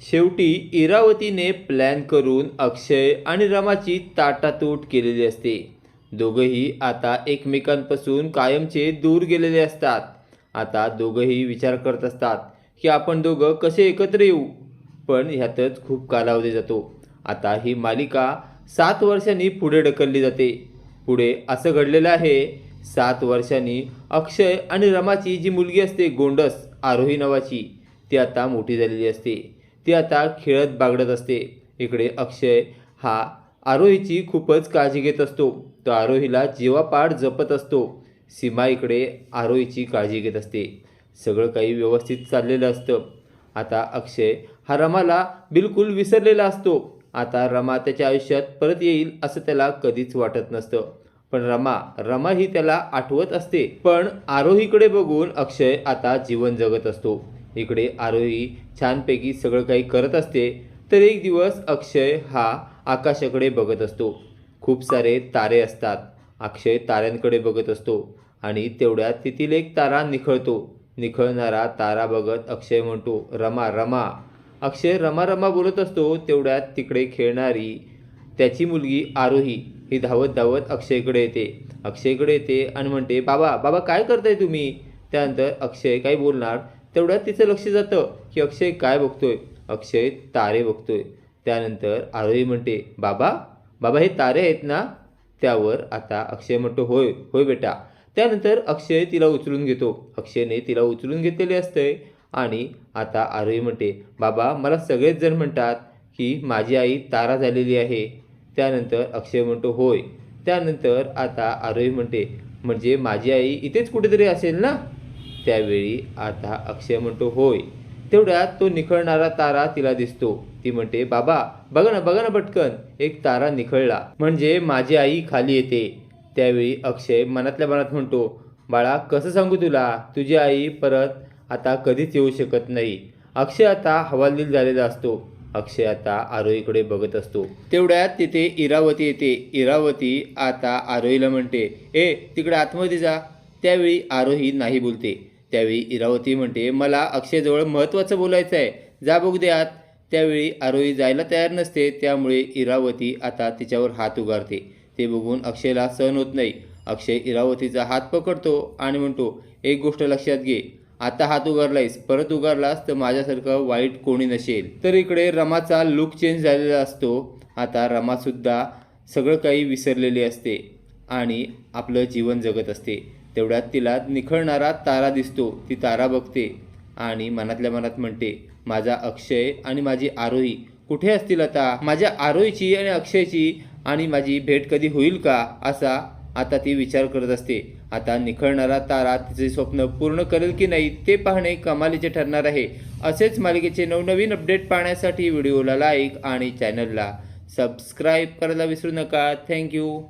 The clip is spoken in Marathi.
शेवटी इरावतीने प्लॅन करून अक्षय आणि रमाची ताटातूट केलेली असते. दोघंही आता एकमेकांपासून कायमचे दूर गेलेले असतात. आता दोघंही विचार करत असतात की आपण दोघं कसे एकत्र येऊ? पण ह्यातच खूप कालावधी जातो. आता ही मालिका सात वर्षांनी पुढे ढकलली जाते. पुढे असं घडलेलं आहे सात वर्षांनी अक्षय आणि रमाची जी मुलगी असते गोंडस आरोही नावाची ती आता मोठी झालेली असते. ती आता खेळत बागडत असते. इकडे अक्षय हा आरोहीची खूपच काळजी घेत असतो. तो आरोहीला जीवापाड जपत असतो. सीमा इकडे आरोहीची काळजी घेत असते. सगळं काही व्यवस्थित चाललेलं असतं. आता अक्षय हा रमाला बिलकुल विसरलेला असतो. आता रमा त्याच्या आयुष्यात परत येईल असं त्याला कधीच वाटत नसतं. पण रमा रमा ही त्याला आठवत असते. पण आरोहीकडे बघून अक्षय आता जीवन जगत असतो. इकडे आरोही छानपैकी सगळं काही करत असते तर एक दिवस अक्षय हा आकाशाकडे बघत असतो. खूप सारे तारे असतात. अक्षय ताऱ्यांकडे बघत असतो आणि तेवढ्यात तेथील एक तारा निखळतो. निखळणारा तारा बघत अक्षय म्हणतो रमा रमा. अक्षय रमा रमा बोलत असतो. तेवढ्यात तिकडे खेळणारी त्याची मुलगी आरोही ही धावत धावत अक्षयकडे येते. अक्षयकडे येते आणि म्हणते बाबा बाबा काय करताय तुम्ही? त्यानंतर अक्षय काय बोलणार तेवढ्यात तिचं लक्ष जातं की अक्षय काय बघतोय. अक्षय तारे बघतोय. त्यानंतर आरोही म्हणते बाबा बाबा हे तारे आहेत ना? त्यावर आता अक्षय म्हणतो होय होय बेटा. त्यानंतर अक्षय तिला उचलून घेतो. अक्षयने तिला उचलून घेतलेले असतंय आणि आता आरोही म्हणते बाबा मला सगळेच जण म्हणतात की माझी आई तारा झालेली आहे. त्यानंतर अक्षय म्हणतो होय. त्यानंतर आता आरोही म्हणते म्हणजे माझी आई इथेच कुठेतरी असेल ना? त्यावेळी आता अक्षय म्हणतो होय. तेवढ्यात तो निखळणारा तारा तिला दिसतो. ती म्हणते बाबा बघा ना बघा ना पटकन. एक तारा निखळला. म्हणजे माझी आई खाली येते. त्यावेळी अक्षय मनातल्या मनात म्हणतो बाळा कसं सांगू तुला? तुझी आई परत आता कधीच येऊ शकत नाही. अक्षय आता हवालदिल झालेला असतो. अक्षय आता आरोहीकडे बघत असतो. तेवढ्यात तिथे इरावती येते. इरावती आता आरोहीला म्हणते ए तिकडे आतमध्ये जा. त्यावेळी आरोही नाही बोलते. त्यावेळी इरावती म्हणते मला अक्षयजवळ महत्त्वाचं बोलायचं आहे. जा बघू द्यात त्यावेळी आरोही जायला तयार नसते त्यामुळे इरावती आता तिच्यावर हात उगारते. ते बघून अक्षयला सहन होत नाही. अक्षय इरावतीचा हात पकडतो आणि म्हणतो एक गोष्ट लक्षात घे. आता हात उगारलायस. परत उगारलास तर माझ्यासारखं वाईट कोणी नसेल. तर इकडे रमाचा लुक चेंज झालेला असतो. आता रमासुद्धा सगळं काही विसरलेली असते आणि आपलं जीवन जगत असते. तेवढ्यात तिला निखळणारा तारा दिसतो. ती तारा बघते आणि मनातल्या मनात म्हणते माझा अक्षय आणि माझी आरोही कुठे असतील आता? माझ्या आरोहीची आणि अक्षयची आणि माझी भेट कधी होईल का? असा आता ती विचार करत असते. आता निखळणारा तारा तिचे स्वप्न पूर्ण करेल की नाही ते पाहणे कमालीचे ठरणार आहे. असेच मालिकेचे नवनवीन अपडेट पाहण्यासाठी व्हिडिओला लाईक आणि चॅनलला सबस्क्राईब करायला विसरू नका. थँक्यू